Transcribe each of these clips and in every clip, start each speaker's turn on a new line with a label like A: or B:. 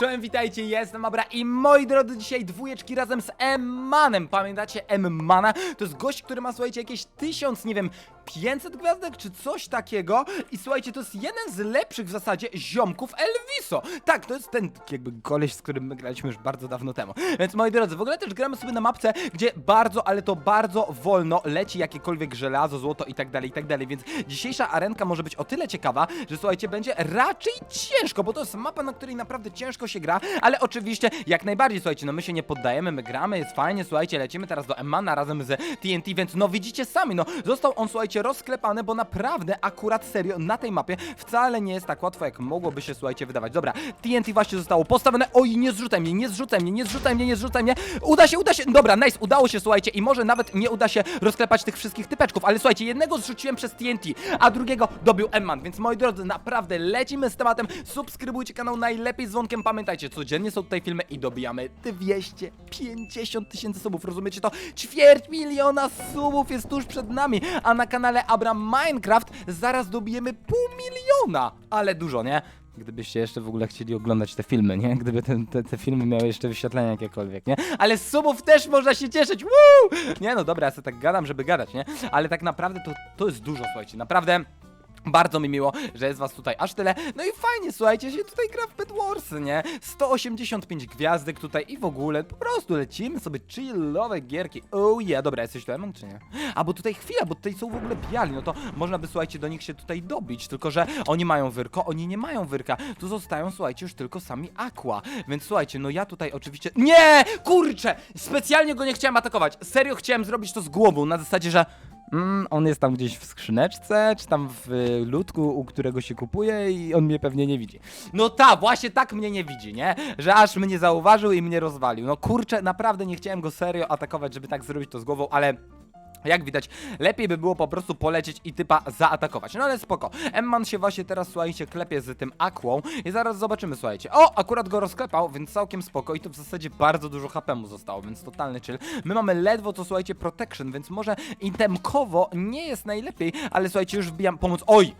A: Czołem, witajcie, jestem Abra i moi drodzy, dzisiaj dwójeczki razem z Emmanem. Pamiętacie Emmana? To jest gość, który ma, słuchajcie, jakieś tysiąc, nie wiem, 500 gwiazdek czy coś takiego. I słuchajcie, to jest jeden z lepszych w zasadzie ziomków Elviso. Tak, to jest ten jakby koleś, z którym my graliśmy już bardzo dawno temu. Więc moi drodzy, w ogóle też gramy sobie na mapce, gdzie bardzo, ale to bardzo wolno leci jakiekolwiek żelazo, złoto i tak dalej, i tak dalej. Więc dzisiejsza arenka może być o tyle ciekawa, że słuchajcie, będzie raczej ciężko, bo to jest mapa, na której naprawdę ciężko się gra, ale oczywiście jak najbardziej, słuchajcie, no my się nie poddajemy, my gramy, jest fajnie, słuchajcie, lecimy teraz do Emmana razem z TNT, więc no widzicie sami, no został on, słuchajcie, rozklepany, bo naprawdę akurat serio na tej mapie wcale nie jest tak łatwo, jak mogłoby się, słuchajcie, wydawać. Dobra, TNT właśnie zostało postawione, oj, nie zrzucaj mnie, nie zrzucaj mnie, nie zrzucaj mnie, nie zrzucaj mnie, uda się, uda się, dobra, nice, udało się, słuchajcie, i może nawet nie uda się rozklepać tych wszystkich typeczków, ale słuchajcie, jednego zrzuciłem przez TNT, a drugiego dobił Emman, więc moi drodzy, naprawdę lecimy z tematem, subskrybujcie kanał najlepiej z dzwonkiem, pamiętajcie, codziennie są tutaj filmy i dobijamy 250 tysięcy subów, rozumiecie to? Ćwierć miliona subów jest tuż przed nami, a na kanale Abram Minecraft zaraz dobijemy pół miliona, ale dużo, nie? Gdybyście jeszcze w ogóle chcieli oglądać te filmy, nie? Gdyby te, te, te filmy miały jeszcze wyświetlenia jakiekolwiek, nie? Ale z subów też można się cieszyć, Woo! Nie no dobra, ja sobie tak gadam, żeby gadać, nie? Ale tak naprawdę to, to jest dużo, słuchajcie, naprawdę... Bardzo mi miło, że jest was tutaj aż tyle. No i fajnie, słuchajcie, się tutaj gra w Bed Warsy, nie? 185 gwiazdek tutaj i w ogóle po prostu lecimy sobie chillowe gierki. Oh yeah, dobra, jesteś tu Emon, czy nie? A bo tutaj chwila, bo tutaj są w ogóle biali, no to można by, słuchajcie, do nich się tutaj dobić, tylko że oni mają wyrko, oni nie mają wyrka. Tu zostają, słuchajcie, już tylko sami Aqua. Więc słuchajcie, no ja tutaj oczywiście... Nie! Kurczę! Specjalnie go nie chciałem atakować. Serio chciałem zrobić to z głową, na zasadzie, że... Mm, on jest tam gdzieś w skrzyneczce, czy tam w y, ludku, u którego się kupuje i on mnie pewnie nie widzi. No ta, właśnie tak mnie nie widzi, nie? Że aż mnie zauważył i mnie rozwalił. No kurczę, naprawdę nie chciałem go serio atakować, żeby tak zrobić to z głową, ale... Jak widać, lepiej by było po prostu polecieć i typa zaatakować. No ale spoko. Emman się właśnie teraz, słuchajcie, klepie z tym Aquą i zaraz zobaczymy, słuchajcie. O, akurat go rozklepał, więc całkiem spoko i to w zasadzie bardzo dużo HP mu zostało, więc totalny chill. My mamy ledwo to, słuchajcie, protection, więc może itemkowo nie jest najlepiej, ale słuchajcie, już wbijam pomóc. Oj!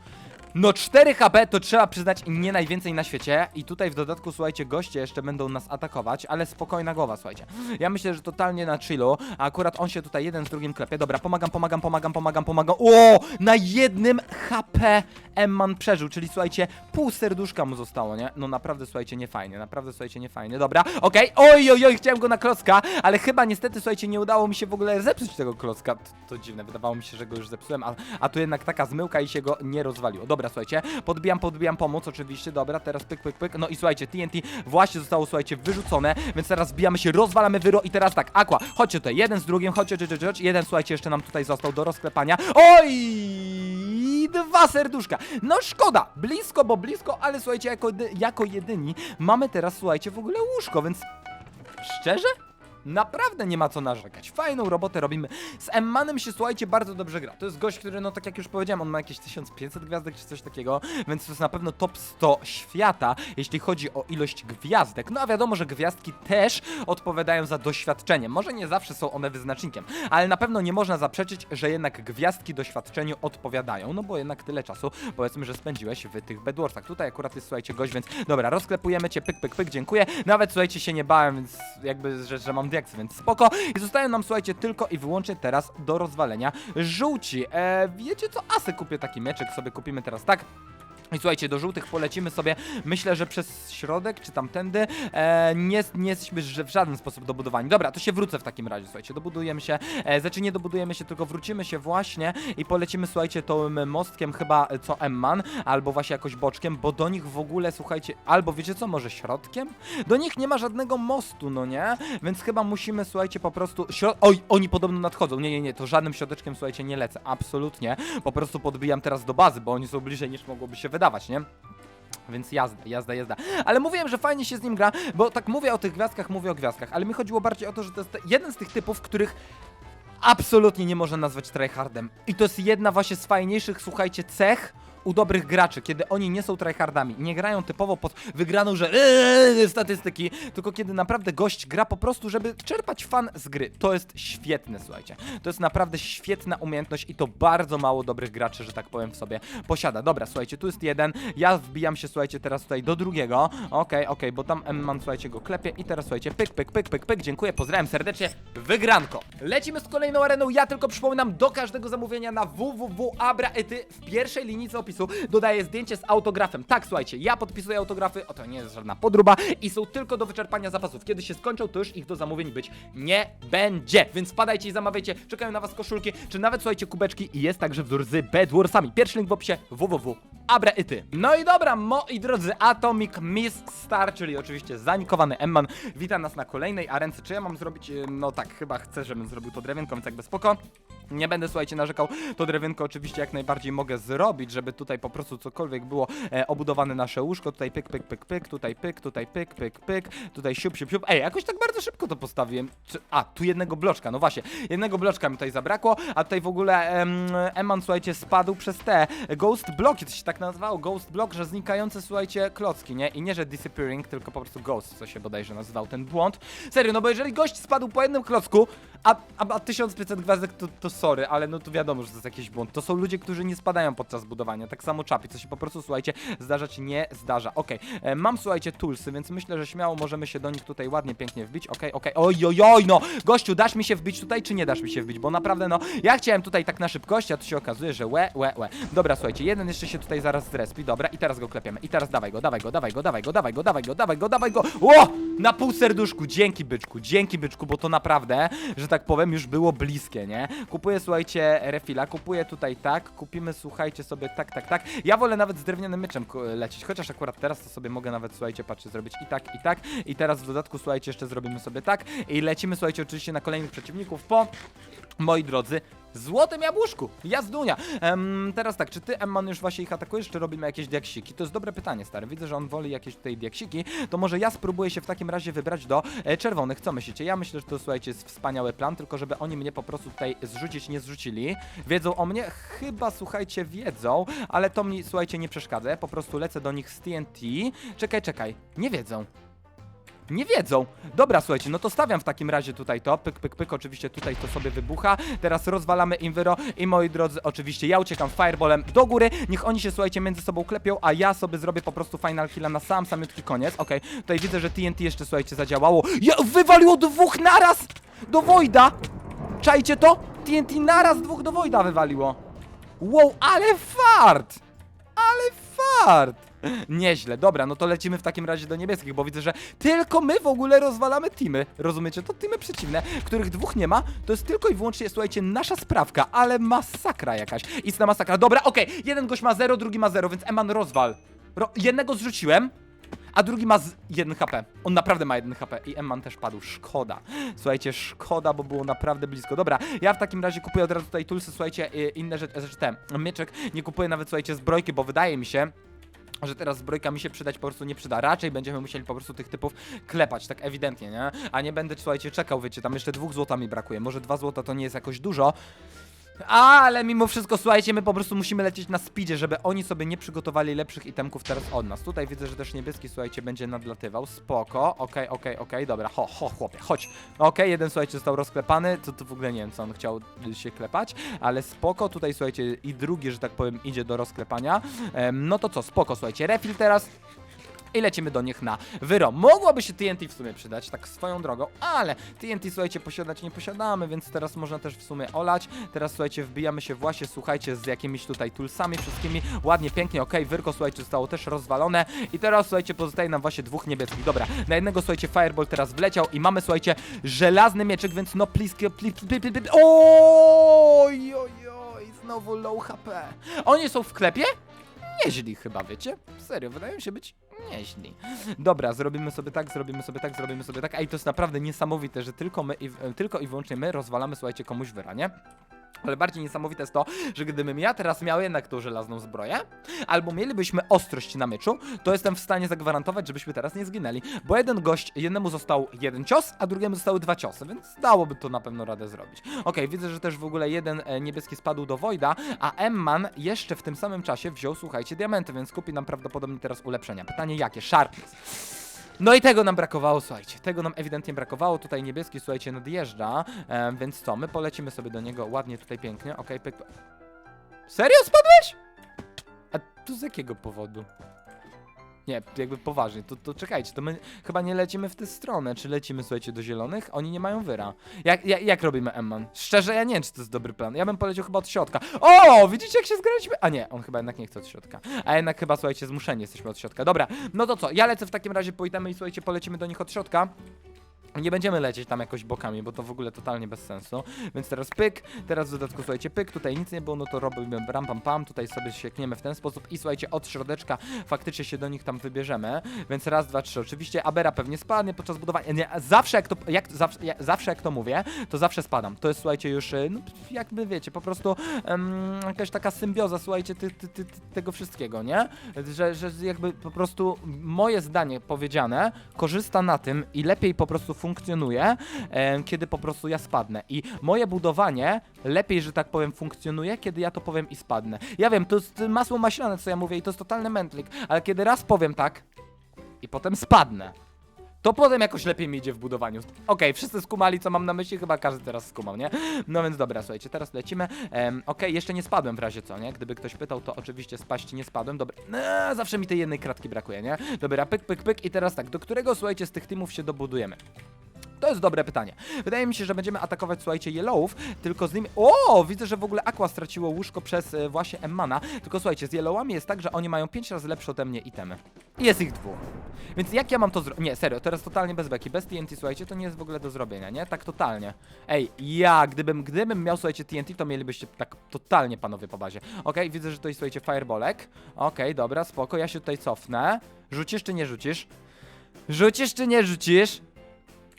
A: No 4 HP to trzeba przyznać nie najwięcej na świecie i tutaj w dodatku, słuchajcie, goście jeszcze będą nas atakować, ale spokojna głowa, słuchajcie. Ja myślę, że totalnie na chillu, a akurat on się tutaj jeden z drugim klepie. Dobra, pomagam, pomagam, pomagam, pomagam, pomagam. O! Na jednym HP Emman przeżył, czyli słuchajcie, pół serduszka mu zostało, nie? No naprawdę, słuchajcie, nie fajnie, naprawdę, słuchajcie, nie fajnie. Dobra, okej, oj, oj, oj, chciałem go na klocka, ale chyba niestety, słuchajcie, nie udało mi się w ogóle zepsuć tego klocka. To, to dziwne, wydawało mi się, że go już zepsułem, a, a tu jednak taka zmyłka i się go nie rozwaliło. Dobra, słuchajcie, podbijam, podbijam pomoc, oczywiście, dobra, teraz pyk, pyk, pyk, no i słuchajcie, TNT właśnie zostało, słuchajcie, wyrzucone, więc teraz zbijamy się, rozwalamy wyro i teraz tak, Aqua, chodźcie tutaj, jeden z drugim, chodźcie, chodźcie, chodźcie, jeden, słuchajcie, jeszcze nam tutaj został do rozklepania. Oj! Dwa serduszka. No szkoda, blisko, bo blisko, ale słuchajcie, jako, jako jedyni mamy teraz, słuchajcie, w ogóle łóżko, więc szczerze? Naprawdę nie ma co narzekać. Fajną robotę robimy. Z Emmanem się, słuchajcie, bardzo dobrze gra. To jest gość, który, no tak jak już powiedziałem, on ma jakieś 1500 gwiazdek czy coś takiego, więc to jest na pewno top 100 świata, jeśli chodzi o ilość gwiazdek. No a wiadomo, że gwiazdki też odpowiadają za doświadczenie. Może nie zawsze są one wyznacznikiem, ale na pewno nie można zaprzeczyć, że jednak gwiazdki doświadczeniu odpowiadają, no bo jednak tyle czasu, powiedzmy, że spędziłeś w tych Bedwarsach. Tutaj akurat jest, słuchajcie, gość, więc dobra, rozklepujemy cię, pyk, pyk, pyk, dziękuję. Nawet, słuchajcie, się nie bałem, więc jakby, że, że mam diaksy, więc spoko. I zostają nam, słuchajcie, tylko i wyłącznie teraz do rozwalenia żółci. E, wiecie co? Asy kupię taki mieczek, sobie kupimy teraz tak. I słuchajcie, do żółtych polecimy sobie, myślę, że przez środek, czy tamtędy, e, nie, nie jesteśmy w żaden sposób dobudowani. Dobra, to się wrócę w takim razie, słuchajcie, dobudujemy się, e, znaczy nie dobudujemy się, tylko wrócimy się właśnie i polecimy, słuchajcie, tą mostkiem chyba e, co Emman, albo właśnie jakoś boczkiem, bo do nich w ogóle, słuchajcie, albo wiecie co, może środkiem? Do nich nie ma żadnego mostu, no nie? Więc chyba musimy, słuchajcie, po prostu, oj, oni podobno nadchodzą, nie, nie, nie, to żadnym środeczkiem, słuchajcie, nie lecę, absolutnie, po prostu podbijam teraz do bazy, bo oni są bliżej niż mogłoby się wydawać, nie? Więc jazda, jazda, jazda. Ale mówiłem, że fajnie się z nim gra, bo tak mówię o tych gwiazdkach, mówię o gwiazdkach, ale mi chodziło bardziej o to, że to jest jeden z tych typów, których absolutnie nie można nazwać tryhardem. I to jest jedna właśnie z fajniejszych, słuchajcie, cech u dobrych graczy, kiedy oni nie są tryhardami, nie grają typowo pod wygraną, że eee, statystyki, tylko kiedy naprawdę gość gra po prostu, żeby czerpać fan z gry. To jest świetne, słuchajcie. To jest naprawdę świetna umiejętność i to bardzo mało dobrych graczy, że tak powiem, w sobie posiada. Dobra, słuchajcie, tu jest jeden, ja wbijam się, słuchajcie, teraz tutaj do drugiego. Okej, okej, bo tam Emman, słuchajcie, go klepie i teraz, słuchajcie, pyk, pyk, pyk, pyk, pyk, dziękuję, pozdrawiam serdecznie, wygranko. Lecimy z kolejną areną, ja tylko przypominam, do każdego zamówienia na www.abraety w pierwszej linijce opisu dodaję zdjęcie z autografem. Tak, słuchajcie, ja podpisuję autografy, o to nie jest żadna podruba i są tylko do wyczerpania zapasów. Kiedy się skończą, to już ich do zamówień być nie będzie, więc spadajcie i zamawiajcie, czekają na was koszulki, czy nawet, słuchajcie, kubeczki i jest także wzór z Bedwarsami. Pierwszy link w opisie www.abraety. No i dobra, moi drodzy, Atomic Miss Star, czyli oczywiście zanikowany Emman, wita nas na kolejnej arence. Czy ja mam zrobić, y, no tak, chyba chcę, żebym zrobił to drewienką, więc jakby spoko. Nie będę, słuchajcie, narzekał. To drewienko oczywiście jak najbardziej mogę zrobić, żeby tutaj po prostu cokolwiek było e, obudowane nasze łóżko. Tutaj pyk, pyk, pyk, pyk, tutaj pyk, tutaj pyk, pyk, pyk, tutaj siup, siup, siup. Ej, jakoś tak bardzo szybko to postawiłem. Czy, a, tu jednego bloczka, no właśnie. Jednego bloczka mi tutaj zabrakło, a tutaj w ogóle em, Eman, słuchajcie, spadł przez te Ghost Bloki, to się tak nazywało, Ghost Block, że znikające, słuchajcie, klocki, nie? I nie, że disappearing, tylko po prostu Ghost, co się bodajże nazywał ten błąd. Serio, no bo jeżeli gość spadł po jednym klocku, a, a, a 1500 gwiazdek to, to sorry, ale no to wiadomo, że to jest jakiś błąd. To są ludzie, którzy nie spadają podczas budowania. Tak samo czapi, co się po prostu, słuchajcie, zdarzać nie zdarza. Okej, e, mam, słuchajcie, toolsy, więc myślę, że śmiało możemy się do nich tutaj ładnie, pięknie wbić. Okej, okej, oj, oj, oj, no! Gościu, dasz mi się wbić tutaj, czy nie dasz mi się wbić? Bo naprawdę, no, ja chciałem tutaj tak na szybkości, a tu się okazuje, że łe, łe, łe. Dobra, słuchajcie, jeden jeszcze się tutaj zaraz zrespi, dobra, i teraz go klepiemy. I teraz dawaj go, dawaj go, dawaj go, dawaj go, dawaj go, dawaj go, dawaj go, dawaj go. O! Na pół serduszku, dzięki byczku, dzięki byczku, bo to naprawdę, że tak powiem, już było bliskie, nie? Kupuję, słuchajcie, refila, kupuję tutaj tak, kupimy, słuchajcie sobie tak, tak, tak. Ja wolę nawet z drewnianym myczem ku- lecieć, chociaż akurat teraz to sobie mogę nawet, słuchajcie, patrzcie, zrobić i tak, i tak. I teraz w dodatku, słuchajcie, jeszcze zrobimy sobie tak. I lecimy, słuchajcie, oczywiście na kolejnych przeciwników po moi drodzy, złotym jabłuszku, jazdunia. Teraz tak, czy ty, Emman, już właśnie ich atakujesz, czy robimy jakieś diaksiki? To jest dobre pytanie, stary. Widzę, że on woli jakieś tutaj diaksiki, to może ja spróbuję się w takim razie wybrać do e, czerwonych. Co myślicie? Ja myślę, że to, słuchajcie, jest wspaniały plan, tylko żeby oni mnie po prostu tutaj zrzucić nie zrzucili. Wiedzą o mnie? Chyba, słuchajcie, wiedzą, ale to mi, słuchajcie, nie przeszkadza. Ja po prostu lecę do nich z TNT. Czekaj, czekaj, nie wiedzą. Nie wiedzą. Dobra, słuchajcie, no to stawiam w takim razie tutaj to. Pyk, pyk, pyk, oczywiście tutaj to sobie wybucha. Teraz rozwalamy Inwyro i moi drodzy, oczywiście ja uciekam fireballem do góry. Niech oni się, słuchajcie, między sobą klepią, a ja sobie zrobię po prostu final killa na sam samiutki koniec. Okej, tutaj widzę, że TNT jeszcze, słuchajcie, zadziałało. Ja, wywaliło dwóch naraz do Wojda! Czajcie to? TNT naraz dwóch do Wojda wywaliło. Wow, ale fart! Ale fart! Nieźle, dobra, no to lecimy w takim razie do niebieskich, bo widzę, że tylko my w ogóle rozwalamy teamy. Rozumiecie? To teamy przeciwne, których dwóch nie ma, to jest tylko i wyłącznie, słuchajcie, nasza sprawka, ale masakra jakaś. Istna masakra. Dobra, okej, jeden gość ma 0, drugi ma 0, więc Eman rozwal. Ro jednego zrzuciłem. A drugi ma z 1 HP. On naprawdę ma 1 HP i Emman też padł. Szkoda. Słuchajcie, szkoda, bo było naprawdę blisko. Dobra, ja w takim razie kupuję od razu tutaj tulsy, słuchajcie, y, inne rzeczy, rzeczy te, mieczek. Nie kupuję nawet, słuchajcie, zbrojki, bo wydaje mi się, że teraz zbrojka mi się przydać po prostu nie przyda. Raczej będziemy musieli po prostu tych typów klepać, tak ewidentnie, nie? A nie będę, słuchajcie, czekał, wiecie, tam jeszcze dwóch złota mi brakuje. Może dwa złota to nie jest jakoś dużo. Ale mimo wszystko, słuchajcie, my po prostu musimy lecieć na speedzie, żeby oni sobie nie przygotowali lepszych itemków teraz od nas. Tutaj widzę, że też niebieski, słuchajcie, będzie nadlatywał. Spoko, okej, okej, okej, dobra, ho, ho, chłopie, chodź. Okej, jeden, słuchajcie, został rozklepany, to, to w ogóle nie wiem, co on chciał się klepać, ale spoko, tutaj, słuchajcie, i drugi, że tak powiem, idzie do rozklepania. No to co, spoko, słuchajcie, refill teraz. I lecimy do nich na wyro. Mogłoby się TNT w sumie przydać, tak swoją drogą, ale TNT, słuchajcie, posiadać nie posiadamy, więc teraz można też w sumie olać. Teraz, słuchajcie, wbijamy się właśnie, słuchajcie, z jakimiś tutaj toolsami wszystkimi. Ładnie, pięknie, okej, wyrko, słuchajcie, zostało też rozwalone. I teraz, słuchajcie, pozostaje nam właśnie dwóch niebieskich. Dobra, na jednego, słuchajcie, fireball teraz wleciał i mamy, słuchajcie, żelazny mieczek, więc no, please, please, please, please. Oj, oj, oj, znowu low HP. Oni są w sklepie? Nieźli chyba, wiecie? Serio, wydają się być nieźli. Dobra, zrobimy sobie tak, zrobimy sobie tak, zrobimy sobie tak. Ej, to jest naprawdę niesamowite, że tylko my, i, tylko i wyłącznie my rozwalamy, słuchajcie, komuś wyra, nie? Ale bardziej niesamowite jest to, że gdybym ja teraz miał jednak tą żelazną zbroję, albo mielibyśmy ostrość na meczu, to jestem w stanie zagwarantować, żebyśmy teraz nie zginęli. Bo jeden gość, jednemu został jeden cios, a drugiemu zostały dwa ciosy, więc dałoby to na pewno radę zrobić. Okej, widzę, że też w ogóle jeden e, niebieski spadł do Voida, a Emman jeszcze w tym samym czasie wziął, słuchajcie, diamenty, więc kupi nam prawdopodobnie teraz ulepszenia. Pytanie jakie? Sharpness. No i tego nam brakowało, słuchajcie. Tego nam ewidentnie brakowało. Tutaj niebieski, słuchajcie, nadjeżdża. E, więc co? My polecimy sobie do niego ładnie, tutaj pięknie. Okej, pyk. Serio spadłeś? A tu z jakiego powodu? Nie, jakby poważnie, to, to czekajcie, to my chyba nie lecimy w tę stronę. Czy lecimy, słuchajcie, do zielonych? Oni nie mają wyra. Jak, jak, jak robimy Emman? Szczerze, ja nie wiem, czy to jest dobry plan. Ja bym poleciał chyba od środka. O, widzicie, jak się zgraliśmy? A nie, on chyba jednak nie chce od środka. A jednak chyba, słuchajcie, zmuszeni jesteśmy od środka. Dobra, no to co? Ja lecę w takim razie, pójdziemy i słuchajcie, polecimy do nich od środka. Nie będziemy lecieć tam jakoś bokami, bo to w ogóle totalnie bez sensu. Więc teraz pyk, teraz w dodatku słuchajcie, pyk, tutaj nic nie było, no to robimy ram pam pam, tutaj sobie siekniemy w ten sposób i słuchajcie, od środeczka faktycznie się do nich tam wybierzemy. Więc raz, dwa, trzy. Oczywiście Abera pewnie spadnie podczas budowania. Nie, zawsze jak to, jak, zawsze, ja, zawsze jak to mówię, to zawsze spadam. To jest słuchajcie już, y, no, jakby wiecie, po prostu em, jakaś taka symbioza, słuchajcie, ty, ty, ty, ty, tego wszystkiego, nie? Że, że jakby po prostu moje zdanie powiedziane korzysta na tym i lepiej po prostu funkcjonuje, kiedy po prostu ja spadnę. I moje budowanie lepiej, że tak powiem, funkcjonuje, kiedy ja to powiem i spadnę. Ja wiem, to jest masło maślane, co ja mówię i to jest totalny mętlik, ale kiedy raz powiem tak i potem spadnę, to potem jakoś lepiej mi idzie w budowaniu. Okej, wszyscy skumali, co mam na myśli, chyba każdy teraz skumał, nie? No więc dobra, słuchajcie, teraz lecimy. Em, Okej, jeszcze nie spadłem w razie co, nie? Gdyby ktoś pytał, to oczywiście spaść nie spadłem. Dobra, eee, zawsze mi tej jednej kratki brakuje, nie? Dobra, pyk, pyk, pyk i teraz tak, do którego, słuchajcie, z tych teamów się dobudujemy? To jest dobre pytanie. Wydaje mi się, że będziemy atakować, słuchajcie, Yellowów, tylko z nimi... O, widzę, że w ogóle Aqua straciło łóżko przez e, właśnie Emmana. Tylko słuchajcie, z Yellowami jest tak, że oni mają 5 razy lepsze ode mnie itemy. I jest ich dwóch. Więc jak ja mam to zrobić? Nie, serio, teraz totalnie bez beki. Bez TNT, słuchajcie, to nie jest w ogóle do zrobienia, nie? Tak totalnie. Ej, ja, gdybym, gdybym miał, słuchajcie, TNT, to mielibyście tak totalnie, panowie, po bazie. Okej, widzę, że tutaj, słuchajcie, fireballek. Okej, dobra, spoko, ja się tutaj cofnę. Rzucisz czy nie rzucisz? Rzucisz czy nie rzucisz?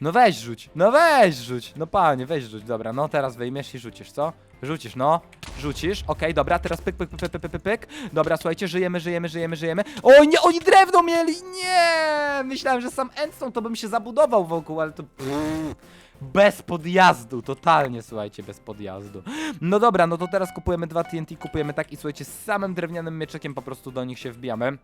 A: No weź rzuć, no weź rzuć, no panie, weź rzuć, dobra, no teraz wyjmiesz i rzucisz, co? Rzucisz, no, rzucisz, okej, dobra, teraz pyk, pyk, pyk, pyk, pyk, pyk, pyk, dobra, słuchajcie, żyjemy, żyjemy, żyjemy, żyjemy, o nie, oni drewno mieli, nie, myślałem, że sam endstone to bym się zabudował wokół, ale to... Bez podjazdu, totalnie, słuchajcie, bez podjazdu. No dobra, no to teraz kupujemy dwa TNT, kupujemy tak i słuchajcie, z samym drewnianym mieczykiem po prostu do nich się wbijamy.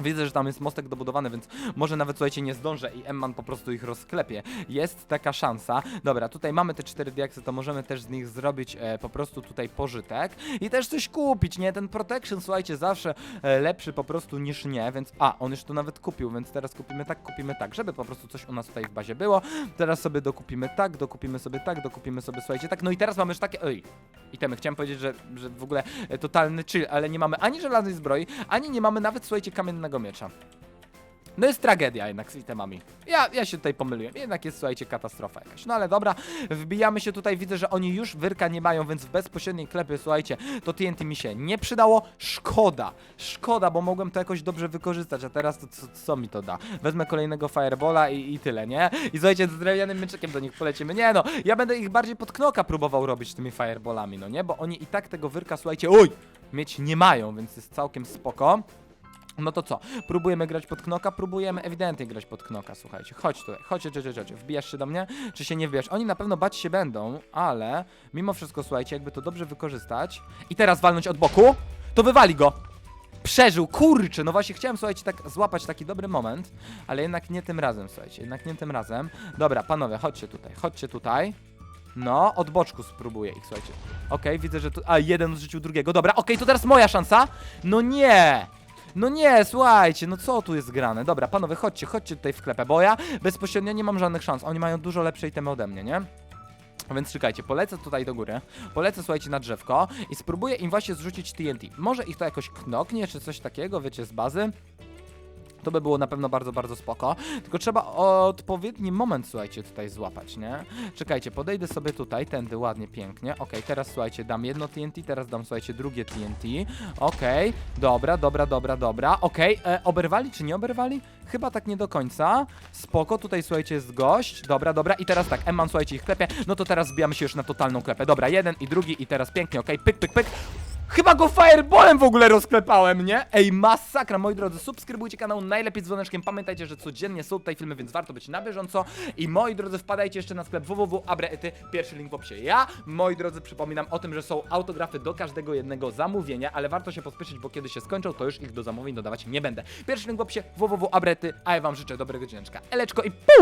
A: Widzę, że tam jest mostek dobudowany, więc może nawet, słuchajcie, nie zdążę i Emman po prostu ich rozklepie. Jest taka szansa. Dobra, tutaj mamy te cztery diaksy, to możemy też z nich zrobić e, po prostu tutaj pożytek i też coś kupić, nie? Ten protection, słuchajcie, zawsze e, lepszy po prostu niż nie, więc... A, on już to nawet kupił, więc teraz kupimy tak, kupimy tak, żeby po prostu coś u nas tutaj w bazie było. Teraz sobie dokupimy tak, dokupimy sobie tak, dokupimy sobie, słuchajcie, tak. No i teraz mamy już takie... Ej, itemy, chciałem powiedzieć, że, że w ogóle e, totalny chill, ale nie mamy ani żelaznej zbroi, ani nie mamy nawet, słuchajcie, kamiennego miecza. No jest tragedia jednak z itemami. Ja, ja się tutaj pomyliłem. Jednak jest, słuchajcie, katastrofa jakaś. No ale dobra, wbijamy się tutaj. Widzę, że oni już wyrka nie mają, więc w bezpośredniej klepie, słuchajcie, to TNT mi się nie przydało. Szkoda. Szkoda, bo mogłem to jakoś dobrze wykorzystać, a teraz to co, co mi to da? Wezmę kolejnego Firebola i, i tyle, nie? I słuchajcie, z drewnianym mieczykiem do nich polecimy. Nie no, ja będę ich bardziej pod knoka próbował robić tymi Fireballami, no nie? Bo oni i tak tego wyrka, słuchajcie, oj! Mieć nie mają, więc jest całkiem spoko. No to co? Próbujemy grać pod knoka? Próbujemy ewidentnie grać pod knoka, słuchajcie. Chodź tutaj, chodź, chodź, chodź, chodź. Wbijasz się do mnie? Czy się nie wbijasz? Oni na pewno bać się będą, ale mimo wszystko, słuchajcie, jakby to dobrze wykorzystać i teraz walnąć od boku, to wywali go. Przeżył, kurczę, no właśnie chciałem, słuchajcie, tak złapać taki dobry moment, ale jednak nie tym razem, słuchajcie, jednak nie tym razem. Dobra, panowie, chodźcie tutaj, chodźcie tutaj. No, od boczku spróbuję ich, słuchajcie. Okej, widzę, że tu... A, jeden zrzucił drugiego. Dobra, okej, to teraz moja szansa. No nie! No nie, słuchajcie, no co tu jest grane? Dobra, panowie, chodźcie, chodźcie tutaj w klepę, bo ja bezpośrednio nie mam żadnych szans. Oni mają dużo lepsze itemy ode mnie, nie? Więc czekajcie, polecę tutaj do góry, polecę, słuchajcie, na drzewko i spróbuję im właśnie zrzucić TNT. Może ich to jakoś knoknie, czy coś takiego, wiecie, z bazy. To by było na pewno bardzo, bardzo spoko. Tylko trzeba odpowiedni moment, słuchajcie, tutaj złapać, nie? Czekajcie, podejdę sobie tutaj, tędy ładnie, pięknie. Okej, teraz słuchajcie, dam jedno TNT, teraz dam, słuchajcie, drugie TNT. Okej, dobra, dobra, dobra, dobra. Okej, e, oberwali czy nie oberwali? Chyba tak nie do końca. Spoko, tutaj słuchajcie, jest gość. Dobra, dobra. I teraz tak, Emman, słuchajcie, ich klepie. No to teraz zbijamy się już na totalną klepę. Dobra, jeden i drugi i teraz pięknie, okej, pyk, pyk, pyk. Chyba go fireballem w ogóle rozklepałem, nie? Ej, masakra, moi drodzy, subskrybujcie kanał, najlepiej z dzwoneczkiem. Pamiętajcie, że codziennie są tutaj filmy, więc warto być na bieżąco. I moi drodzy, wpadajcie jeszcze na sklep www.abreety, pierwszy link w opisie. Ja, moi drodzy, przypominam o tym, że są autografy do każdego jednego zamówienia, ale warto się pospieszyć, bo kiedy się skończą, to już ich do zamówień dodawać nie będę. Pierwszy link w opisie www.abreety, a ja wam życzę dobrego dzieneczka. Eleczko i pu!